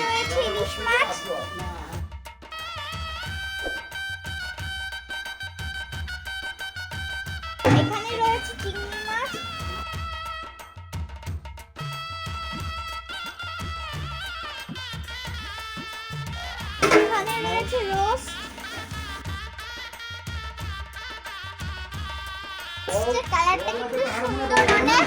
রয়েছে ইলিশ মাছ। এখানে রয়েছে চিংড়ি মাছ। এখানে রয়েছে রোস্ট। কালারটা কিন্তু সুন্দর অনেক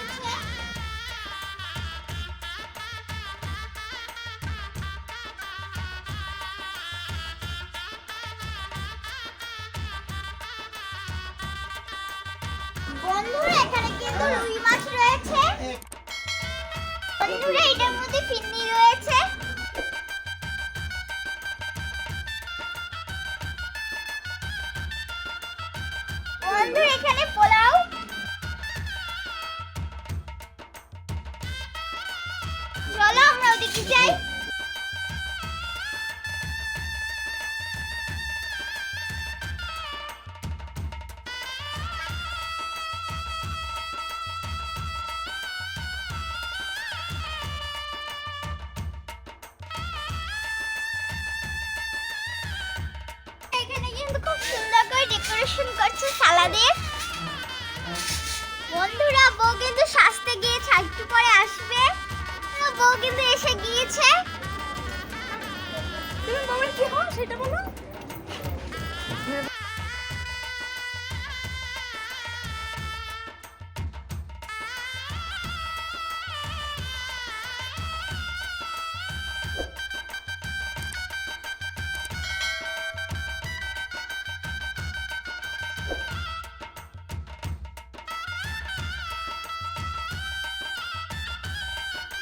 বন্ধুরা এটার মধ্যে ফিন্নি রয়েছে। এখানে পোলাও ডেকোরেশন করছে সালাদের বন্ধুরা, বউ কিন্তু সাজতে গিয়েছে একটু পরে আসবে। বউ কিন্তু এসে গিয়েছে। তুমি বউয়ের কি হল সেটা বলো।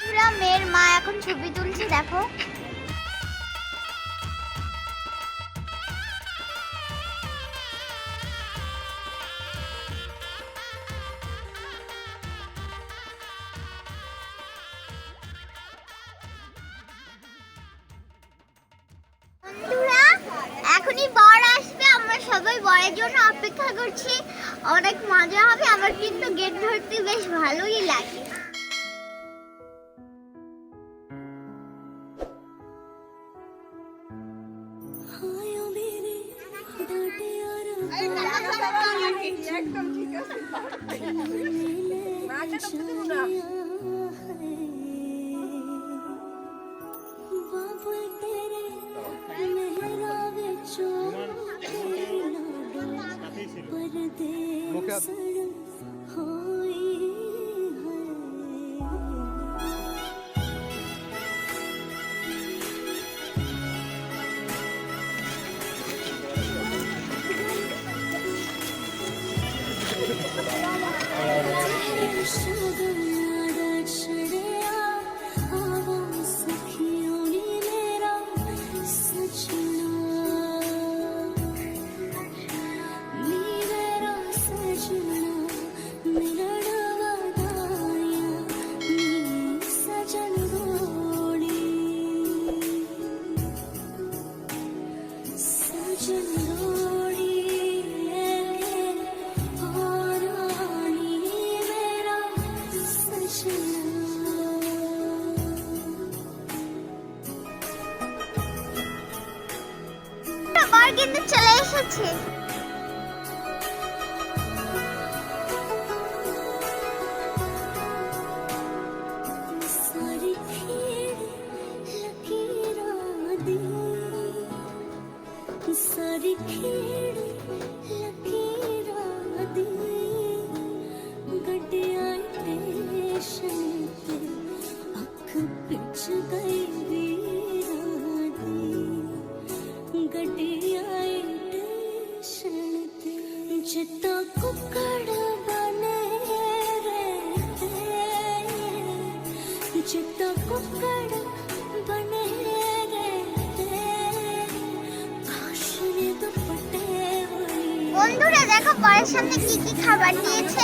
বন্ধুরা, মেয়ের মা এখন ছবি তুলছে, দেখো। এখনই বর আসবে, আমরা সবাই বরের জন্য অপেক্ষা করছি। অনেক মজা হবে, আমার কিন্তু গেট ধরতে বেশ ভালোই লাগে। 妈，这都吃什么呢？বর কিন্তু চলে এসেছে। বন্ধুরা দেখো পরের সামনে কি কি খাবার দিয়েছে?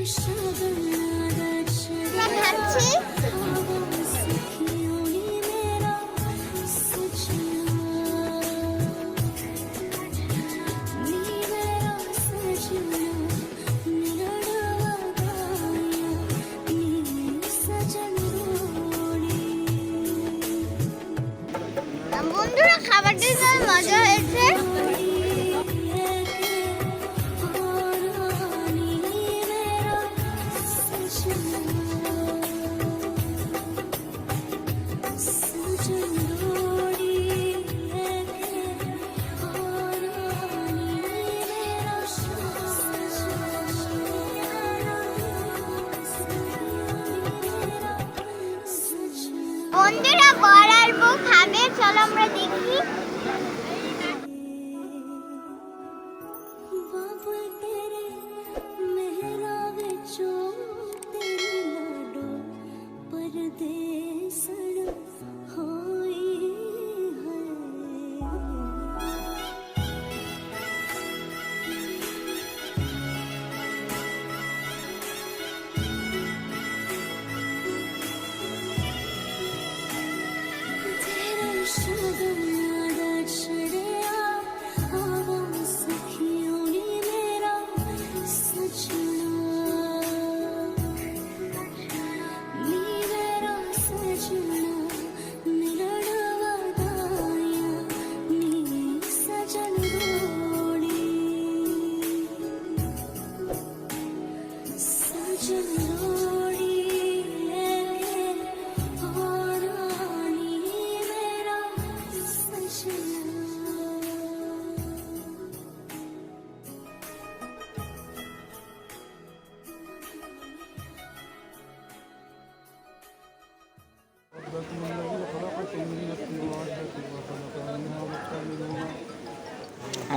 你是我的人。বন্ধুরা বর আর বউ খাবে। চলো আমরা দেখি।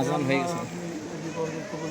আজান হয়ে গেছে। কবুল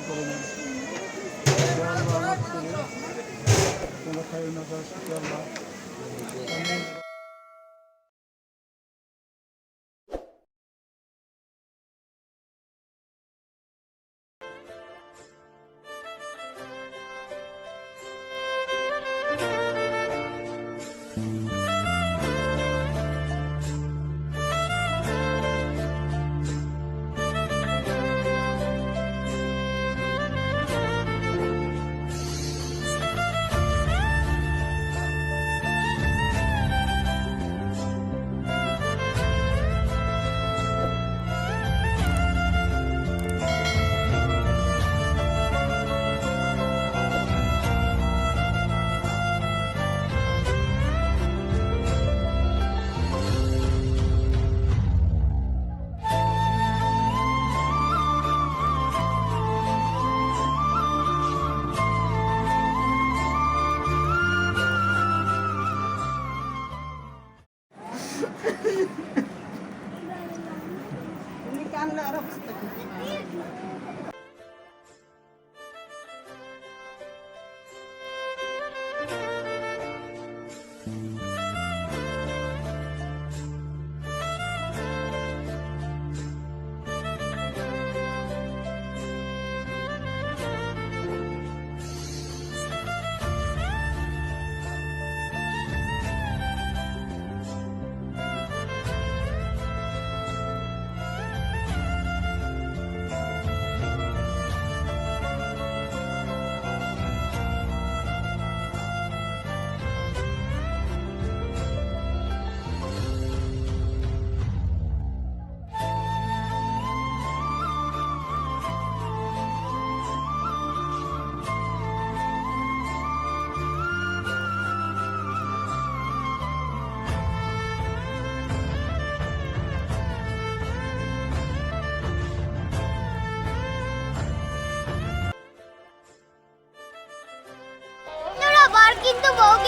কিন্তু বউকে